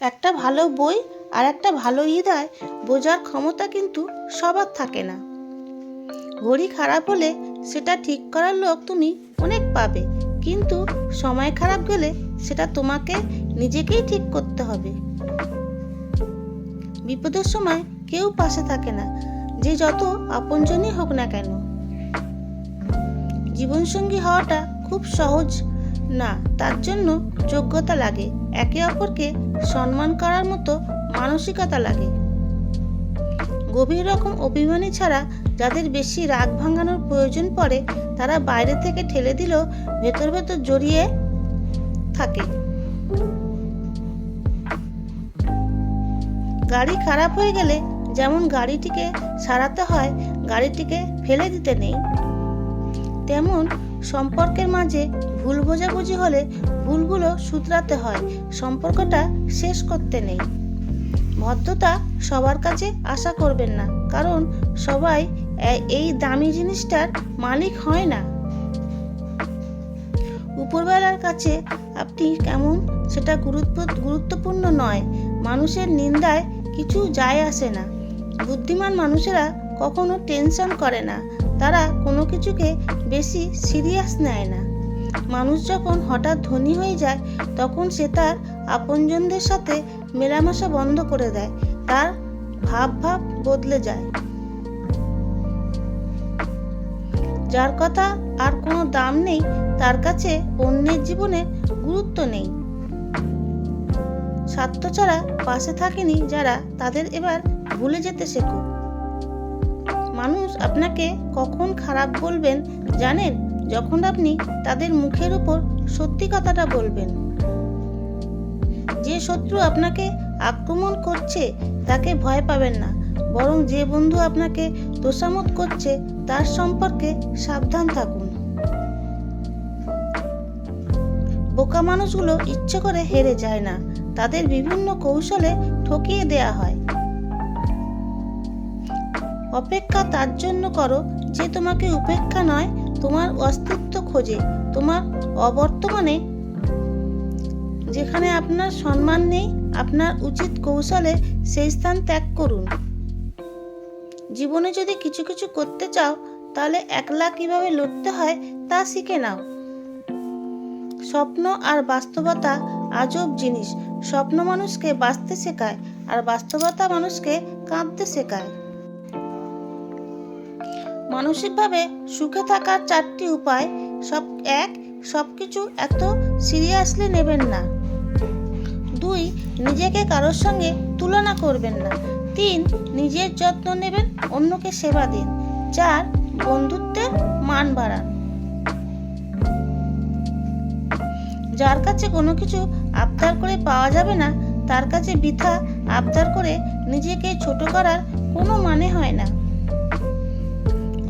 একটা ভালো বই আর একটা ভালো হৃদয় বোঝার ক্ষমতা কিন্তু সবার থাকে না। ঘড়ি খারাপ হলে সেটা ঠিক করার লোক তুমি অনেক পাবে, কিন্তু সময় খারাপ গেলে সেটা তোমাকে নিজেকেই ঠিক করতে হবে। বিপদের সময় কেউ পাশে থাকে না, যে যত আপনজনই হোক না কেন। জীবনসঙ্গী হওয়াটা খুব সহজ না, তার জন্য যোগ্যতা লাগে। একে অপরকে সম্মান করার মতো মানসিকতা লাগে। গভীর রকম অভিমানী ছাড়া যাদের বেশি রাগ ভাঙানোর প্রয়োজন পড়ে, তারা বাইরে থেকে ঠেলে দিলেও ভেতর ভেতর জড়িয়ে থাকে। গাড়ি খারাপ হয়ে গেলে যেমন গাড়িটিকে সারাতে হয়, গাড়িটিকে ফেলে দিতে নেই, তেমন সম্পর্কের মাঝে ভুল বোঝাবুঝি হলে ভুলগুলো শুধরাতে হয়। সম্পর্কটা শেষ করতে নেই। ভদ্রতা সবার কাছে আশা করবেন না, কারণ সবাই এই দামি জিনিসটার মালিক হয় না। উপরবেলার কাছে আপনি কেমন সেটা গুরুত্ব, গুরুত্বপূর্ণ নয়। মানুষের নিন্দায় কিছু যায় আসে না। বুদ্ধিমান মানুষেরা কখনো টেনশন করে না। তারা কোনো কিছুকে বেশি সিরিয়াস নেয় না। মানুষ যখন হঠাৎ ধনী হয়ে যায়, তখন সে তার আপনজনদের সাথে মেলামেশা বন্ধ করে দেয়। তার ভাব ভাব বদলে যায়। যার কথা আর কোনো দাম নেই, তার কাছে অন্যের জীবনে গুরুত্ব নেই। স্বার্থ ছাড়া পাশে থাকেনি যারা, তাদের এবার ভুলে যেতে শেখো। মানুষ আপনাকে কখন খারাপ বলবেন জানেন? যখন আপনি তাদের মুখের উপর সত্যি কথাটা বলবেন। যে শত্রু আপনাকে আক্রমণ করছে, তাকে ভয় পাবেন না। বরং যে বন্ধু আপনাকে তোষামত করছে, তার সম্পর্কে সাবধান থাকুন। বোকা মানুষগুলো ইচ্ছে করে হেরে যায় না। তাদের বিভিন্ন কৌশলে ঠকিয়ে দেয়া হয়। অপেক্ষা তার জন্য করো, যে তোমাকে উপেক্ষা নয় তোমার অস্তিত্ব খোঁজে, তোমার অবর্তমানে। যেখানে আপনার সম্মান নেই, আপনার উচিত কৌশলে সেই স্থান ত্যাগ করুন। জীবনে যদি কিছু কিছু করতে চাও, তাহলে একলা কীভাবে লড়তে হয় তা শিখে নাও। স্বপ্ন আর বাস্তবতা আজব জিনিস। স্বপ্ন মানুষকে বাঁচতে শেখায়, আর বাস্তবতা মানুষকে কাঁদতে শেখায়। মানসিকভাবে সুখে থাকার চারটি উপায়। সব এক সব কিছু এত সিরিয়াসলি নেবেন না। দুই, নিজেকে কারোর সঙ্গে তুলনা করবেন না। তিন, নিজের যত্ন নেবেন, অন্যকে সেবা দিন। চার, বন্ধুত্বের মান বাড়ান। যার কাছে কোনো কিছু আবদার করে পাওয়া যাবে না, তার কাছে বৃথা আবদার করে নিজেকে ছোট করার কোনো মানে হয় না।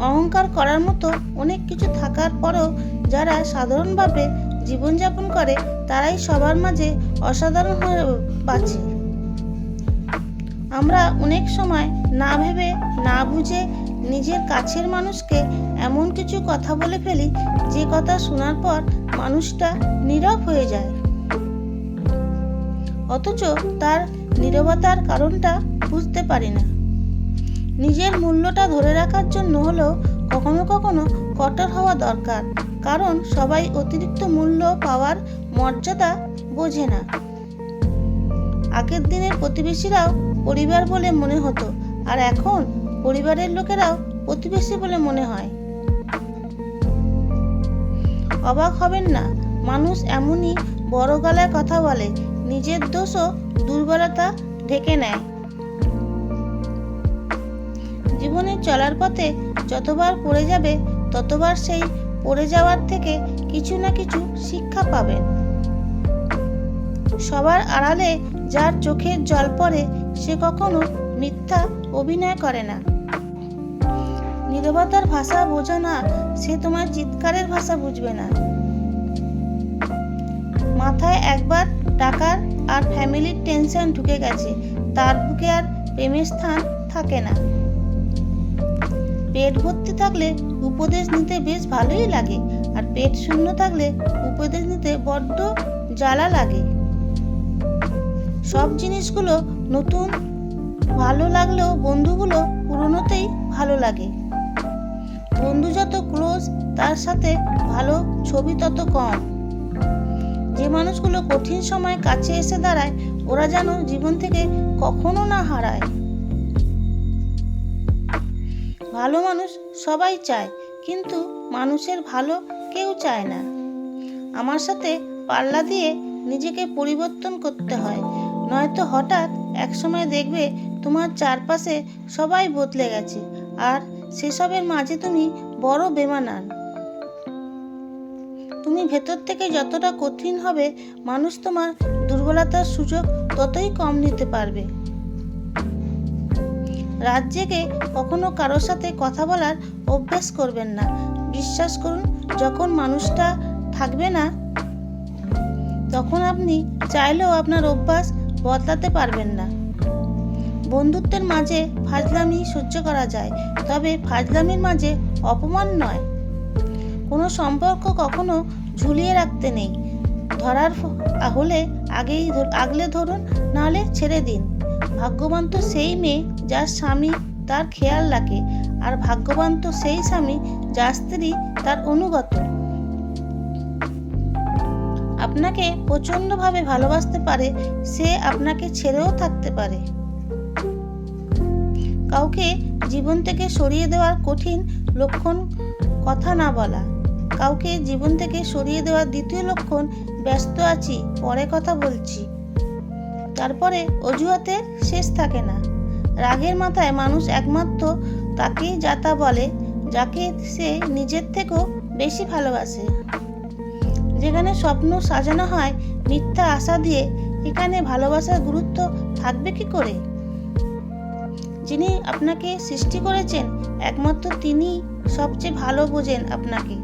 অহংকার করার মতো অনেক কিছু থাকার পরেও যারা সাধারণভাবে জীবনযাপন করে, তারাই সবার মাঝে অসাধারণ হয়ে বাঁচে। আমরা অনেক সময় না ভেবে, না বুঝে নিজের কাছের মানুষকে এমন কিছু কথা বলে ফেলি, যে কথা শোনার পর মানুষটা নীরব হয়ে যায়। অথচ তার নীরবতার কারণটা বুঝতে পারি না। নিজের মূল্যটা ধরে রাখার জন্য হলেও কখনো কখনো কঠোর হওয়া দরকার। কারণ সবাই অতিরিক্ত মূল্য পাওয়ার মর্যাদা বোঝে না। আগের দিনের প্রতিবেশীরাও পরিবার বলে মনে হতো, আর এখন পরিবারের লোকেরাও প্রতিবেশী বলে মনে হয়। অবাক হবেন না, মানুষ এমনই বড় গলায় কথা বলে, নিজের দোষও দুর্বলতা ঢেকে নেয়। চলার পথে যতবার পড়ে যাবে, ততবার সেই পড়ে যাওয়ার থেকে কিছু না কিছু শিক্ষা পাবেন সবার আড়ালে যার চোখের জল পড়ে, সে কখনো মিথ্যা অভিনয় করে না। নীরবতার ভাষা বোঝা না, সে তোমার চিৎকারের ভাষা বুঝবে না। মাথায় একবার টাকার আর ফ্যামিলির টেনশন ঢুকে গেছে, তার বুকে আর প্রেমের স্থান থাকে না। পেট ভর্তি থাকলে উপদেশ নিতে বেশ ভালোই লাগে, আর পেট শূন্য থাকলে উপদেশ নিতে বড্ড জ্বালা লাগে। সব জিনিসগুলো নতুন, ভালো লাগলেও বন্ধুগুলো পুরনোতেই ভালো লাগে। বন্ধু যত ক্লোজ, তার সাথে ভালো ছবি তত কম। যে মানুষগুলো কঠিন সময় কাছে এসে দাঁড়ায়, ওরা যেন জীবন থেকে কখনো না হারায়। ভালো মানুষ সবাই চায়, কিন্তু মানুষের ভালো কেউ চায় না। আমার সাথে পাল্লা দিয়ে নিজেকে পরিবর্তন করতে হয়, নয়তো হঠাৎ একসময় দেখবে তোমার চারপাশে সবাই বদলে গেছে, আর সেসবের মাঝে তুমি বড় বেমানান। তুমি ভেতর থেকে যতটা কঠিন হবে, মানুষ তোমার দুর্বলতার সুযোগ ততই কম নিতে পারবে। রাত জেগে কখনো কারোর সাথে কথা বলার অভ্যাস করবেন না। বিশ্বাস করুন, যখন মানুষটা থাকবে না, তখন আপনি চাইলেও আপনার অভ্যাস বদলাতে পারবেন না। বন্ধুত্বের মাঝে ফাজলামি সহ্য করা যায়, তবে ফাজলামির মাঝে অপমান নয়। কোনো সম্পর্ক কখনো ঝুলিয়ে রাখতে নেই। ধরার হলে আগেই আগলে ধরুন, নাহলে ছেড়ে দিন। ভাগ্যবান তো সেই মেয়ে যার স্বামী তার খেয়াল রাখে আর ভাগ্যবান তো সেই স্বামী যার স্ত্রী তার অনুগত। আপনাকে প্রচণ্ডভাবে ভালোবাসতে পারে, সে আপনাকে ছেড়েও থাকতে পারে। কাউকে জীবন থেকে সরিয়ে দেওয়ার কঠিন লক্ষণ কথা না বলা। কাউকে জীবন থেকে সরিয়ে দেওয়ার দ্বিতীয় লক্ষণ, ব্যস্ত আছি, পরে কথা বলছি। তারপরে অজুহাতে শেষ থাকে না। রাগের মাথায় মানুষ একমাত্র তাকেই যাতা বলে, যাকে সে নিজের থেকেও বেশি ভালোবাসে। যেখানে স্বপ্ন সাজানো হয়, মিথ্যা আশা দিয়ে, এখানে ভালোবাসার গুরুত্ব থাকবে কি করে? যিনি আপনাকে সৃষ্টি করেছেন, একমাত্র তিনি সবচেয়ে ভালো বোঝেন আপনাকে।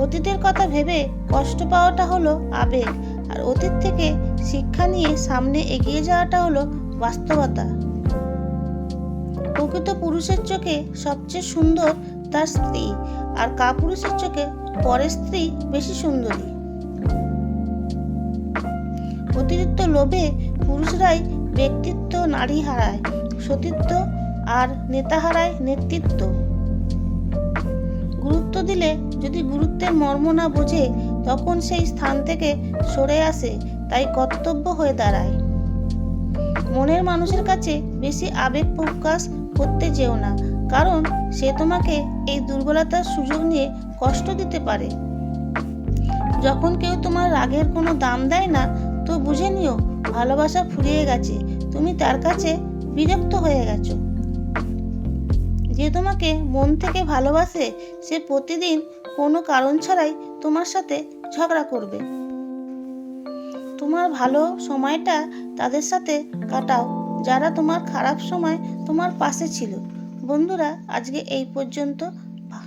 অতীতের কথা ভেবে কষ্ট পাওয়াটা হলো আবেগ। আর অতীত থেকে শিক্ষা নিয়ে সামনে এগিয়ে যাওয়াটা হলো বাস্তবতা। প্রকৃত পুরুষের চোখে সবচেয়ে সুন্দর তার স্ত্রী, আর কাপুরুষের চোখে পরের স্ত্রী বেশি সুন্দরী। অতিরিক্ত লোভে পুরুষরাই ব্যক্তিত্ব নারী হারায়, সতীত্ব আর নেতা হারায় নেতৃত্ব। গুরুত্ব দিলে যদি গুরুত্বের মর্ম না বোঝে তখন সেই স্থান থেকে সরে আসে, তাই কর্তব্য হয়ে দাঁড়ায়। মনের মানুষের কাছে বেশি আবেগ প্রকাশ করতে যেও না, কারণ সে তোমাকে এই দুর্বলতার সুযোগ নিয়ে কষ্ট দিতে পারে। যখন কেউ তোমার রাগের কোনো দাম দেয় না, তো বুঝে নিও, ভালোবাসা ফুরিয়ে গেছে, তুমি তার কাছে বিরক্ত হয়ে গেছো। যে তোমাকে মন থেকে ভালোবাসে, সে প্রতিদিন কোনো কারণ ছাড়াই তোমার সাথে ঝগড়া করবে। তোমার ভালো সময়টা তাদের সাথে কাটাও, যারা তোমার খারাপ সময় তোমার পাশে ছিল। বন্ধুরা, আজকে এই পর্যন্ত।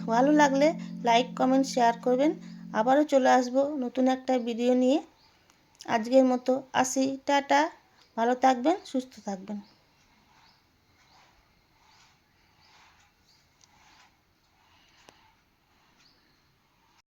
ভালো লাগলে লাইক কমেন্ট শেয়ার করবেন। আবারও চলে আসব নতুন একটা ভিডিও নিয়ে। আজকের মতো আসি, টাটা। ভালো থাকবেন, সুস্থ থাকবেন।